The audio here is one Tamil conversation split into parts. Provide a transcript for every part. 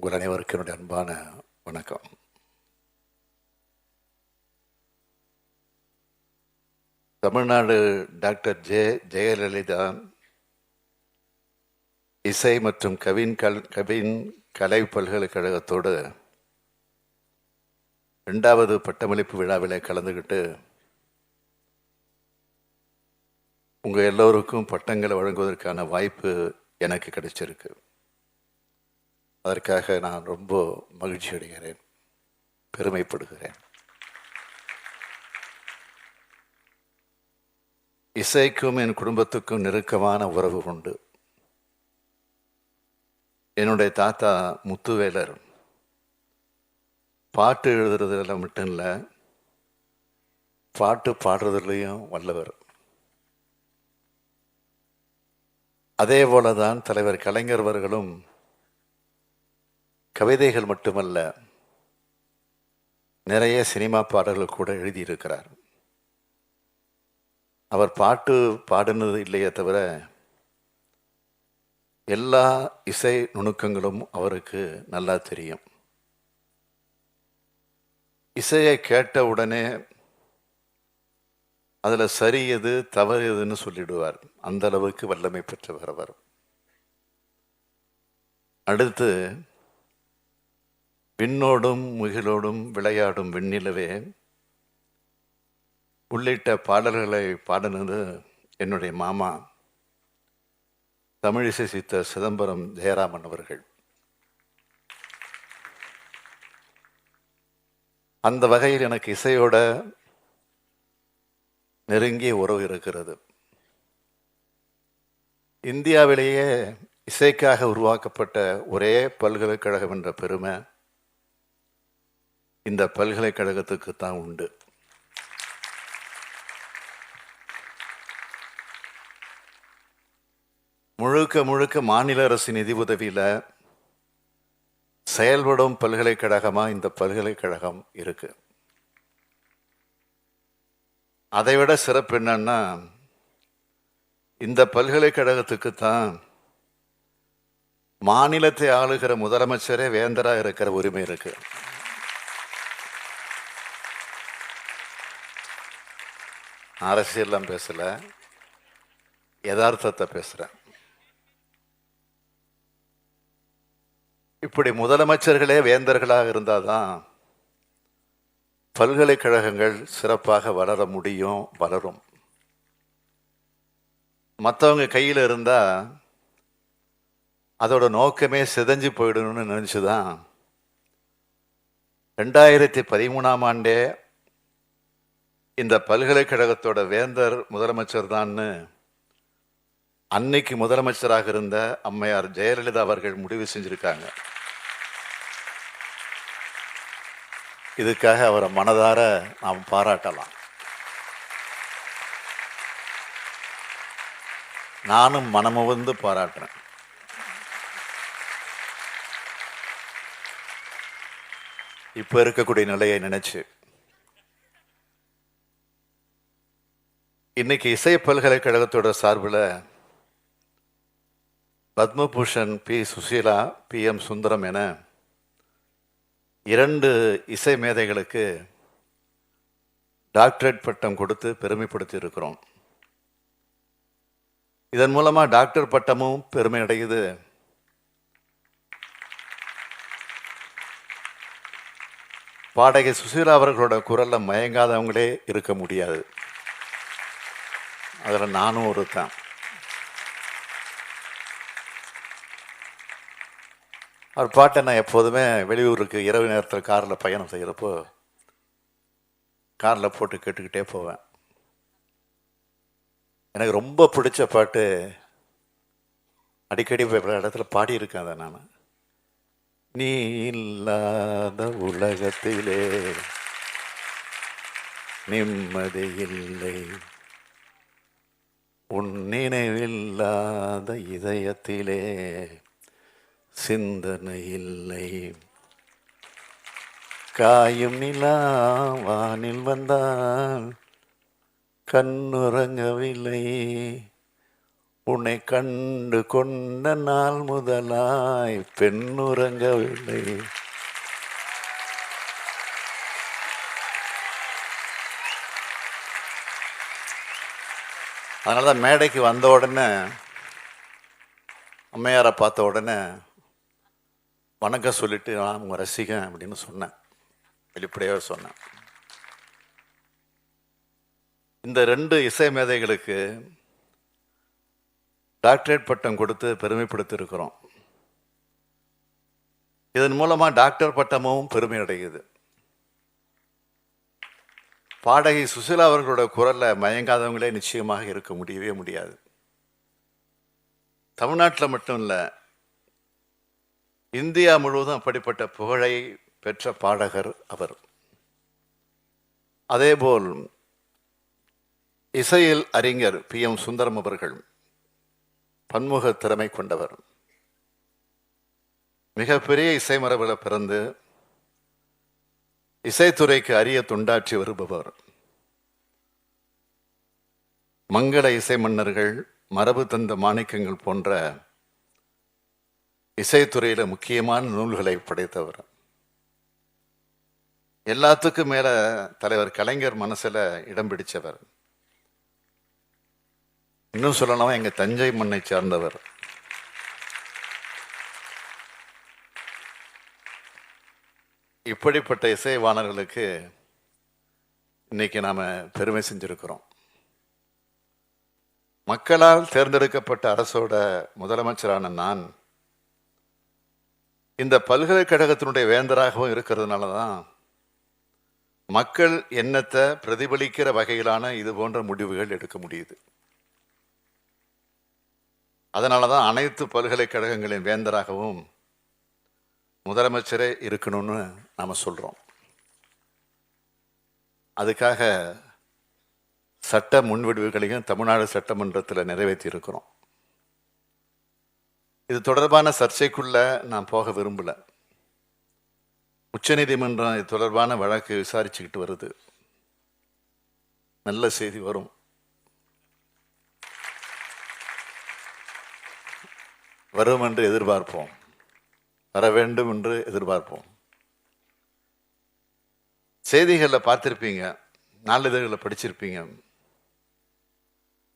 உங்கள் அனைவருக்கும் என்னுடைய அன்பான வணக்கம். தமிழ்நாடு டாக்டர் ஜே ஜெயலலிதா இசை மற்றும் கவின் கல் கவின் கலை பல்கலைக்கழகத்தோடு ரெண்டாவது பட்டமளிப்பு விழாவில் கலந்துக்கிட்டு உங்கள் எல்லோருக்கும் பட்டங்களை வழங்குவதற்கான வாய்ப்பு எனக்கு கிடைச்சிருக்கு. அதற்காக நான் ரொம்ப மகிழ்ச்சி அடைகிறேன். பெருமைப்படுகிறேன். இசைக்கும் என் குடும்பத்துக்கும் நெருக்கமான உறவு உண்டு. என்னுடைய தாத்தா முத்துவேலர். பாட்டு எழுதுறதுல மட்டும் இல்லை பாட்டு பாடுறதுலையும் வல்லவர். அதே போல தான் தலைவர் கலைஞர் அவர்களும் கவிதைகள் மட்டுமல்ல நிறைய சினிமா பாடல்கள் கூட எழுதியிருக்கிறார். அவர் பாட்டு பாடினது இல்லையே தவிர எல்லா இசை நுணுக்கங்களும் அவருக்கு நல்லா தெரியும். இசையை கேட்ட உடனே அதில் சரி எது தவறு எதுன்னு சொல்லிடுவார். அந்த அளவுக்கு வல்லமை பெற்றவர் அவர். அடுத்து விண்ணோடும் முகிலோடும் விளையாடும் வெண்ணிலவே உள்ளிட்ட பாடல்களை பாடினது என்னுடைய மாமா தமிழிசை சித்த சிதம்பரம் ஜெயராமன் அவர்கள். அந்த வகையில் எனக்கு இசையோட நெருங்கிய உறவு இருக்கிறது. இந்தியாவிலேயே இசைக்காக உருவாக்கப்பட்ட ஒரே பல்கலைக்கழகம் என்ற பெருமை இந்த பல்கலைக்கழகத்துக்கு தான் உண்டு. முழுக்க முழுக்க மாநில அரசு நிதி உதவியில் செயல்படும் பல்கலைக்கழகமாக இந்த பல்கலைக்கழகம் இருக்கு. அதைவிட சிறப்பு என்னன்னா இந்த பல்கலைக்கழகத்துக்கு தான் மாநிலத்தை ஆளுகிற முதலமைச்சரே வேந்தரா இருக்கிற உரிமை இருக்கு. அரசியல்லாம் பேசல. யதார்த்தத்தை பேசுகிறேன் இப்படி முதலமைச்சர்களே வேந்தர்களாக இருந்தால் தான் பல்கலைக்கழகங்கள் சிறப்பாக வளர முடியும் வளரும். மற்றவங்க கையில் இருந்தால் அதோட நோக்கமே சிதைஞ்சு போயிடணும்னு நினச்சிதான் ரெண்டாயிரத்தி பதிமூணாம் ஆண்டே இந்த பல்கலைக்கழகத்தோட வேந்தர் முதலமைச்சர் தான்னு அன்னைக்கு முதலமைச்சராக இருந்த அம்மையார் ஜெயலலிதா அவர்கள் முடிவு செஞ்சிருக்காங்க. இதுக்காக அவரை மனதார நாம் பாராட்டலாம். நானும் மனமுவந்து பாராட்டுறேன். இப்போ இருக்கக்கூடிய நிலையை நினைச்சு இன்னைக்கு இசை பல்கலைக்கழகத்தோட சார்பில் Padma Bhushan P. Susheela P. M. Sundaram என இரண்டு இசை மேதைகளுக்கு டாக்டரேட் பட்டம் கொடுத்து பெருமைப்படுத்தி இருக்கிறோம் இதன் மூலமாக டாக்டர் பட்டமும் பெருமை அடையுது பாடகி சுசீலா அவர்களோட குரலில் மயங்காதவங்களே இருக்க முடியாது. அதில் நானும் ஒருத்தன். அவர் பாட்டை நான் எப்போதுமே வெளியூருக்கு இரவு நேரத்தில் காரில் பயணம் செய்கிறப்போ காரில் போட்டு கேட்டுக்கிட்டே போவேன். எனக்கு ரொம்ப பிடிச்ச பாட்டு அடிக்கடி போய் பல இடத்துல பாடியிருக்கேன் அதை நான். நீ இல்லாத உலகத்திலே நிம்மதி இல்லை உன் நினைவில்லாத இதயத்திலே சிந்தனை இல்லை. காயும் நிலா வானில் வந்தால் கண்ணுறங்கவில்லை. உன்னை கண்டு கொண்ட நாள் முதலாய் பெண்ணுறங்கவில்லை. அதனால தான் மேடைக்கு வந்த உடனே அம்மையாரை பார்த்த உடனே வணக்கம் சொல்லிட்டு நான் உங்கள் ரசிகன் அப்படின்னு சொன்னேன். வெளிப்படையாக சொன்னேன். இந்த ரெண்டு இசை மேதைகளுக்கு டாக்டரேட் பட்டம் கொடுத்து பெருமைப்படுத்தியிருக்கிறோம். இதன் மூலமாக டாக்டர் பட்டமும் பெருமை அடையுது. பாடகி சுசிலா அவர்களோட குரலில் மயங்காதவங்களே நிச்சயமாக இருக்க முடியவே முடியாது. தமிழ்நாட்டில் மட்டும் இல்லை இந்தியா முழுவதும் அப்படிப்பட்ட புகழை பெற்ற பாடகர் அவர். அதேபோல் இசையில் அறிஞர் பி. எம். சுந்தரம் அவர்கள் பன்முக திறமை கொண்டவர். மிகப்பெரிய இசை மரபில் பிறந்து இசைத்துறைக்கு அரிய தொண்டாற்றி வருபவர். மங்கள இசை மன்னர்கள் மரபு தந்த மாணிக்கங்கள் போன்ற இசைத்துறையில் முக்கியமான நூல்களை படைத்தவர். எல்லாத்துக்கும் மேல தலைவர் கலைஞர் மனசுல இடம் பிடிச்சவர். இன்னும் சொல்லலாம் எங்க தஞ்சை மண்ணை சார்ந்தவர். இப்படிப்பட்ட இசைவாணர்களுக்கு இன்னைக்கு நாம் பெருமை செஞ்சுருக்கிறோம். மக்களால் தேர்ந்தெடுக்கப்பட்ட அரசோட முதலமைச்சரான நான் இந்த பல்கலைக்கழகத்தினுடைய வேந்தராகவும் இருக்கிறதுனால தான் மக்கள் எண்ணத்தை பிரதிபலிக்கிற வகையிலான இது போன்ற முடிவுகள் எடுக்க முடியுது. அதனால தான் அனைத்து பல்கலைக்கழகங்களின் வேந்தராகவும் முதலமைச்சரே இருக்கணும்னு நாம் சொல்கிறோம் அதுக்காக சட்ட முன்வடிவுகளையும் தமிழ்நாடு சட்டமன்றத்தில் நிறைவேற்றி இருக்கிறோம் இது தொடர்பான சர்ச்சைக்குள்ள நான் போக விரும்பலை. உச்சநீதிமன்றம் இது தொடர்பான வழக்கு விசாரிச்சுக்கிட்டு வருது. நல்ல செய்தி வரும். வரும் என்று எதிர்பார்ப்போம். வர வேண்டும் என்று எதிர்பார்ப்போம். செய்திகளில் பார்த்துருப்பீங்க நாளிதழ்களில் படிச்சிருப்பீங்க.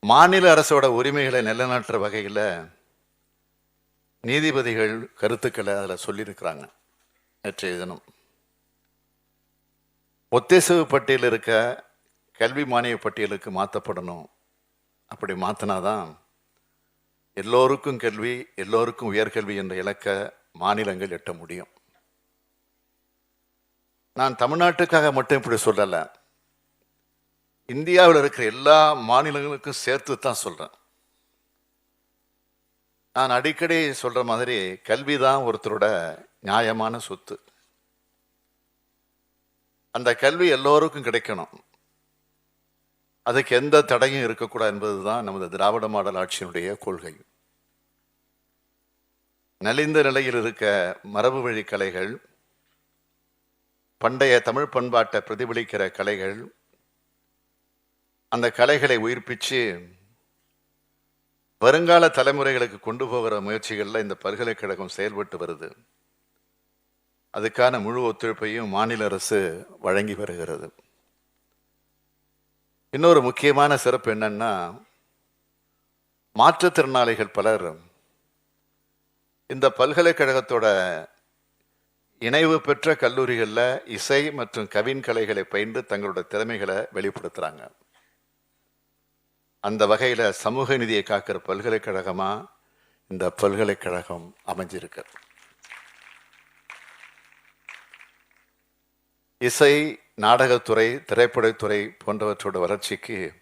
மாநில அரசோட உரிமைகளை நிலைநாட்டுற வகையில் நீதிபதிகள் கருத்துக்களை அதில் சொல்லியிருக்கிறாங்க நேற்றைய தினம். ஒத்திசைவு பட்டியல் இருக்க கல்வி மானிய பட்டியலுக்கு மாற்றப்படணும் அப்படி மாற்றினாதான் எல்லோருக்கும் கல்வி எல்லோருக்கும் உயர்கல்வி என்ற இலக்கை மாநிலங்கள் எட்ட முடியும். நான் தமிழ்நாட்டுக்காக மட்டும் இப்படி சொல்லலை. இந்தியாவில் இருக்கிற எல்லா மாநிலங்களுக்கும் சேர்த்து தான் சொல்கிறேன் நான் அடிக்கடி சொல்கிற மாதிரி கல்வி தான் ஒருத்தரோட நியாயமான சொத்து. அந்த கல்வி எல்லோருக்கும் கிடைக்கணும். அதுக்கு எந்த தடையும் இருக்கக்கூடாது என்பது தான் நமது திராவிட மாடல் ஆட்சியினுடைய கொள்கை. நலிந்த நிலையில் இருக்க மரபு வழி கலைகள் பண்டைய தமிழ் பண்பாட்டை பிரதிபலிக்கிற கலைகள் அந்த கலைகளை உயிர்ப்பிச்சு வருங்கால தலைமுறைகளுக்கு கொண்டு போகிற முயற்சிகளில் இந்த பல்கலைக்கழகம் செயல்பட்டு வருது. அதுக்கான முழு ஒத்துழைப்பையும் மாநில அரசு வழங்கி வருகிறது. இன்னொரு முக்கியமான சிறப்பு என்னன்னா மாற்றுத்திறனாளிகள் பலர் இந்த பல்கலைக்கழகத்தோட இணைவு பெற்ற கல்லூரிகளில் இசை மற்றும் கவின் கலைகளை பயின்று தங்களோட திறமைகளை வெளிப்படுத்துகிறாங்க அந்த வகையில் சமூக நிதியை காக்கிற பல்கலைக்கழகமாக இந்த பல்கலைக்கழகம் அமைஞ்சிருக்கு. இசை நாடகத்துறை திரைப்படத்துறை போன்றவற்றோட வளர்ச்சிக்கு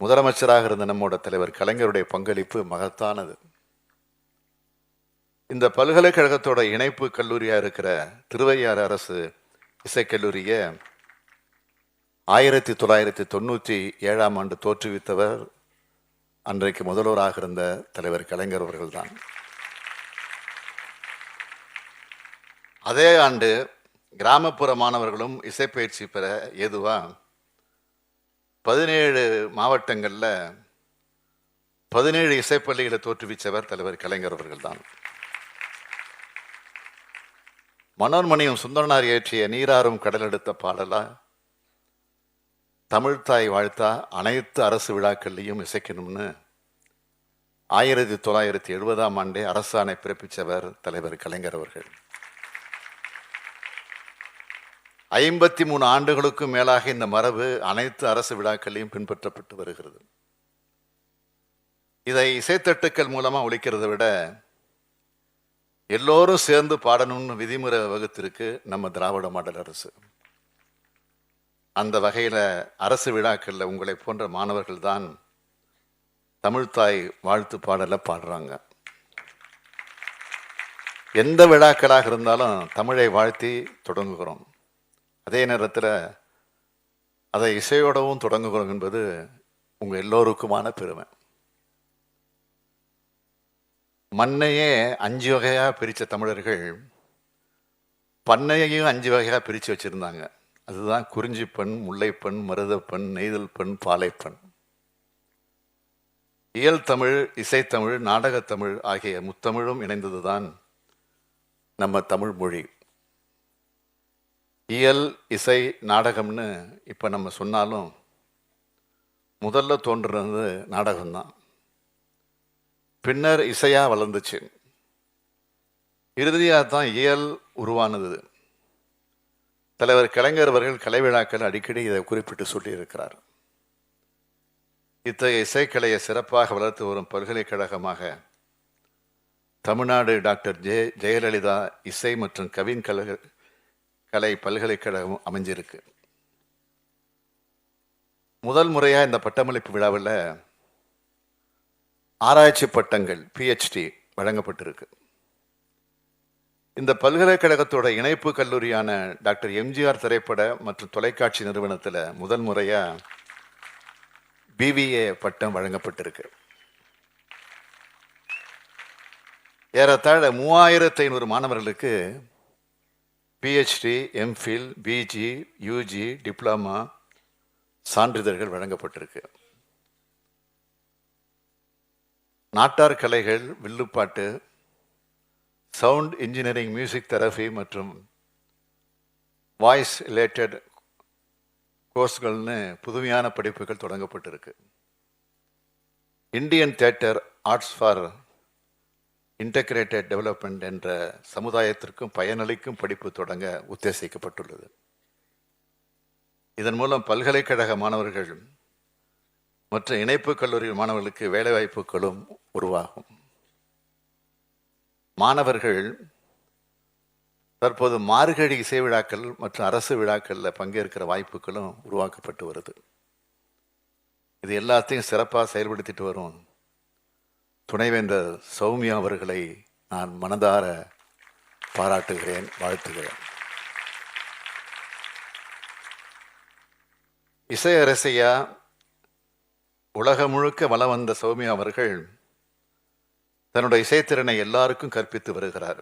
முதலமைச்சராக இருந்த நம்மோட தலைவர் கலைஞருடைய பங்களிப்பு மகத்தானது. இந்த பல்கலைக்கழகத்தோட இணைப்பு கல்லூரியாக இருக்கிற திருவையாறு அரசு இசைக்கல்லூரியை ஆயிரத்தி தொள்ளாயிரத்தி தொண்ணூற்றி ஏழாம் ஆண்டு தோற்றுவித்தவர் அன்றைக்கு முதல்வராக இருந்த தலைவர் கலைஞர் அவர்கள்தான். அதே ஆண்டு கிராமப்புற மாணவர்களும் இசைப்பயிற்சி பெற ஏதுவாக பதினேழு மாவட்டங்களில் பதினேழு இசைப்பள்ளிகளை தோற்றுவிச்சவர் தலைவர் கலைஞர் அவர்கள்தான். மனோன்மணியும் சுந்தரனார் இயற்றிய நீராறும் கடலெடுத்த பாடலா? தமிழ்தாய் வாழ்த்தா அனைத்து அரசு விழாக்கள்லையும் இசைக்கணும்னு? ஆயிரத்தி தொள்ளாயிரத்தி எழுபதாம் ஆண்டே அரசாணை பிறப்பித்தவர் தலைவர் கலைஞர் அவர்கள். ஐம்பத்தி மூணு ஆண்டுகளுக்கும் மேலாக இந்த மரபு அனைத்து அரசு விழாக்களையும் பின்பற்றப்பட்டு வருகிறது. இதை இசைத்தட்டுக்கள் மூலமாக ஒழிக்கிறத விட எல்லோரும் சேர்ந்து பாடணும்னு விதிமுறை வகுத்திருக்கு நம்ம திராவிட மாடல் அரசு. அந்த வகையில் அரசு விழாக்களில் உங்களை போன்ற மாணவர்கள் தான் தமிழ்தாய் வாழ்த்து பாடலை பாடுறாங்க. எந்த விழாக்களாக இருந்தாலும் தமிழை வாழ்த்தி தொடங்குகிறோம். அதே நேரத்தில் அதை இசையோடவும் தொடங்குகிறோம் என்பது உங்கள் எல்லோருக்குமான பெருமை. மண்ணையே அஞ்சு வகையாக பிரித்த தமிழர்கள் பண்ணையையும் அஞ்சு வகையாக பிரித்து வச்சுருந்தாங்க. அதுதான் குறிஞ்சிப்பெண் முல்லைப்பெண் மருதப்பெண் நெய்தல் பெண் பாலைப்பெண் இயல் தமிழ் இசைத்தமிழ் நாடகத்தமிழ் ஆகிய முத்தமிழும் இணைந்ததுதான் நம்ம தமிழ் மொழி. இயல் இசை நாடகம்னு இப்போ நம்ம சொன்னாலும் முதல்ல தோன்றுறது நாடகம்தான். பின்னர் இசையா வளர்ந்துச்சு. இறுதியாக தான் இயல் உருவானது. தலைவர் கலைஞர் அவர்கள் கலை விழாக்கள் அடிக்கடி இதை குறிப்பிட்டு சொல்லியிருக்கிறார். இத்தகைய இசைக்கலையை சிறப்பாக வளர்த்து வரும் பல்கலைக்கழகமாக தமிழ்நாடு டாக்டர் ஜெய ஜெயலலிதா இசை மற்றும் கவின் கலை கலை பல்கலைக்கழகம் அமைஞ்சிருக்கு. முதல் முறையாக இந்த பட்டமளிப்பு விழாவில் ஆராய்ச்சி பட்டங்கள் பிஹெச்டி வழங்கப்பட்டிருக்கு. இந்த பல்கலைக்கழகத்தோட இணைப்பு கல்லூரியான டாக்டர் எம்ஜிஆர் திரைப்பட மற்றும் தொலைக்காட்சி நிறுவனத்தில் முதல் முறையாக பிவிஏ பட்டம் வழங்கப்பட்டிருக்கு. ஏறத்தாழ மூவாயிரத்து ஐநூறு மாணவர்களுக்கு PhD MPhil PG UG diploma சான்றிதழ்கள் வழங்கப்பட்டிருக்கு. நாட்டார் கலைகள் வில்லுப்பாட்டு சவுண்ட் இன்ஜினியரிங் மியூசிக் தெரபி மற்றும் வாய்ஸ் ரிலேட்டட் கோர்ஸ்கள்னு புதுமையான படிப்புகள் தொடங்கப்பட்டிருக்கு. Indian theatre arts for integrated development என்ற சமுதாயத்திற்கும் பயனளிக்கும் படிப்பு தொடங்க உத்தேசிக்கப்பட்டுள்ளது. இதன் மூலம் பல்கலைக்கழக மாணவர்கள் மற்ற இணைப்பு கல்லூரி மாணவர்களுக்கு வேலைவாய்ப்புகளும் உருவாகும். மாணவர்கள் தற்போது மார்கழி இசை விழாக்கள் மற்றும் அரசு விழாக்களில் பங்கேற்கிற வாய்ப்புகளும் உருவாக்கப்பட்டு வருது. இது எல்லாத்தையும் சிறப்பாக செயல்படுத்திட்டு வரும் துணைவேந்தர் சௌமியா அவர்களை நான் மனதார பாராட்டுகிறேன் வாழ்த்துகிறேன். இசை உலகம் முழுக்க வலம் வந்த சௌமியா அவர்கள் தன்னுடைய இசைத்திறனை எல்லாருக்கும் கற்பித்து வருகிறார்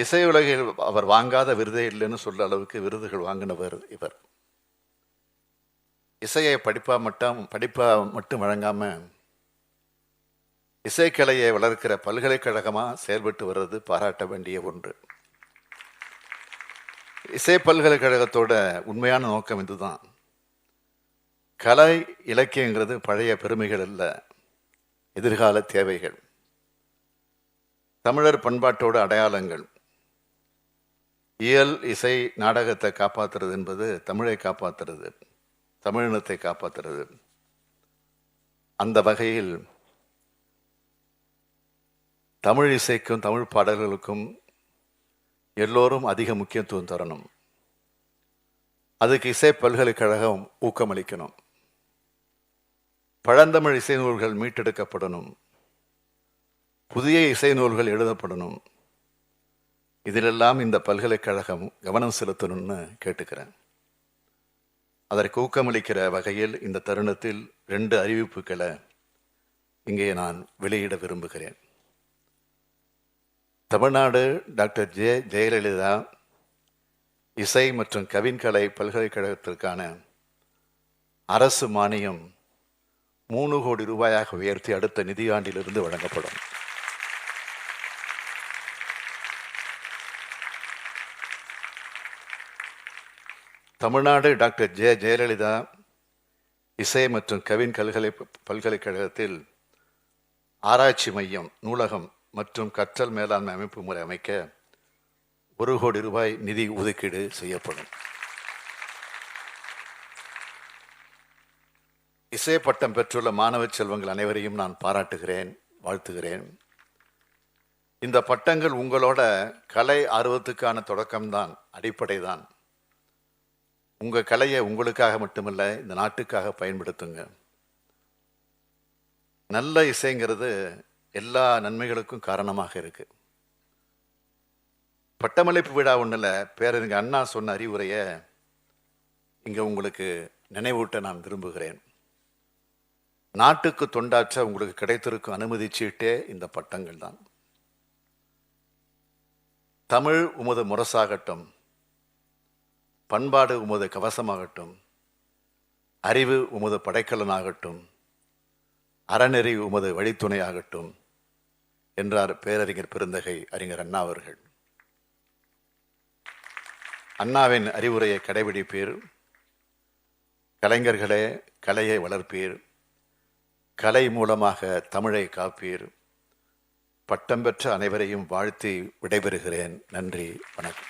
இசை உலகில் அவர் வாங்காத விருதே இல்லைன்னு சொல்ல அளவுக்கு விருதுகள் வாங்கினவர் இவர். இசையை படிப்பா மட்டும் படிப்பா மட்டும் வழங்காம இசைக்கலையை வளர்க்கிற பல்கலைக்கழகமாக செயல்பட்டு வர்றது பாராட்ட வேண்டிய ஒன்று. இசை பல்கலைக்கழகத்தோட உண்மையான நோக்கம் இதுதான். கலை இலக்கியங்கிறது பழைய பெருமைகள் இல்லை எதிர்கால தேவைகள். தமிழர் பண்பாட்டோட அடையாளங்கள். இயல் இசை நாடகத்தை காப்பாற்றுறது என்பது தமிழை காப்பாற்றுறது தமிழினத்தை காப்பாற்றுறது அந்த வகையில் தமிழ் இசைக்கும் தமிழ் பாடல்களுக்கும் எல்லோரும் அதிக முக்கியத்துவம் தரணும். அதுக்கு இசை பல்கலைக்கழகம் ஊக்கமளிக்கணும். பழந்தமிழ் இசை நூல்கள் மீட்டெடுக்கப்படணும். புதிய இசை நூல்கள் எழுதப்படணும். இதிலெல்லாம் இந்த பல்கலைக்கழகம் கவனம் செலுத்தணும்னு கேட்டுக்கிறேன். அதற்கு ஊக்கமளிக்கிற வகையில் இந்த தருணத்தில் ரெண்டு அறிவிப்புகளை இங்கே நான் வெளியிட விரும்புகிறேன். Tamil Nadu doctor J. ஜெயலலிதா இசை மற்றும் கவின்கலை பல்கலைக்கழகத்திற்கான அரசு மானியம் மூணு கோடி ரூபாயாக உயர்த்தி அடுத்த நிதியாண்டிலிருந்து வழங்கப்படும். தமிழ்நாடு டாக்டர் ஜெ. ஜெயலலிதா இசை மற்றும் கவின் கல்கலை பல்கலைக்கழகத்தில் ஆராய்ச்சி மையம் நூலகம் மற்றும் கற்றல் மேலாண்மை அமைப்பு முறை அமைக்க ஒரு கோடி ரூபாய் நிதி ஒதுக்கீடு செய்யப்படும். இசை பட்டம் பெற்றுள்ள மாணவ செல்வங்கள் அனைவரையும் நான் பாராட்டுகிறேன் வாழ்த்துகிறேன். இந்த பட்டங்கள் உங்களோட கலை ஆர்வத்துக்கான தொடக்கம்தான் அடிப்படை தான் உங்கள் கலையை உங்களுக்காக மட்டுமல்ல இந்த நாட்டுக்காக பயன்படுத்துங்க. நல்ல இசைங்கிறது எல்லா நன்மைகளுக்கும் காரணமாக இருக்கு. பட்டமளிப்பு விழா ஒன்றில் பேரறிஞர் அண்ணா சொன்ன அறிவுரையை இங்கே உங்களுக்கு நினைவூட்ட நான் விரும்புகிறேன். நாட்டுக்கு தொண்டாற்ற உங்களுக்கு கிடைத்திருக்கும் அனுமதி சீட்டே இந்த பட்டங்கள் தான். தமிழ் உமது முரசாகட்டும் பண்பாடு உமது கவசமாகட்டும் அறிவு உமது படைக்கலனாகட்டும் அறநெறி உமது வழித்துணையாகட்டும் என்றார் பேரறிஞர் பெருந்தகை அறிஞர் அண்ணா அவர்கள். அண்ணாவின் அறிவுரையை கடைபிடிப்பீர். கலைஞர்களே கலையை வளர்ப்பீர். கலை மூலமாக தமிழை காப்பீர். பட்டம் பெற்ற அனைவரையும் வாழ்த்தி விடைபெறுகிறேன். நன்றி வணக்கம்.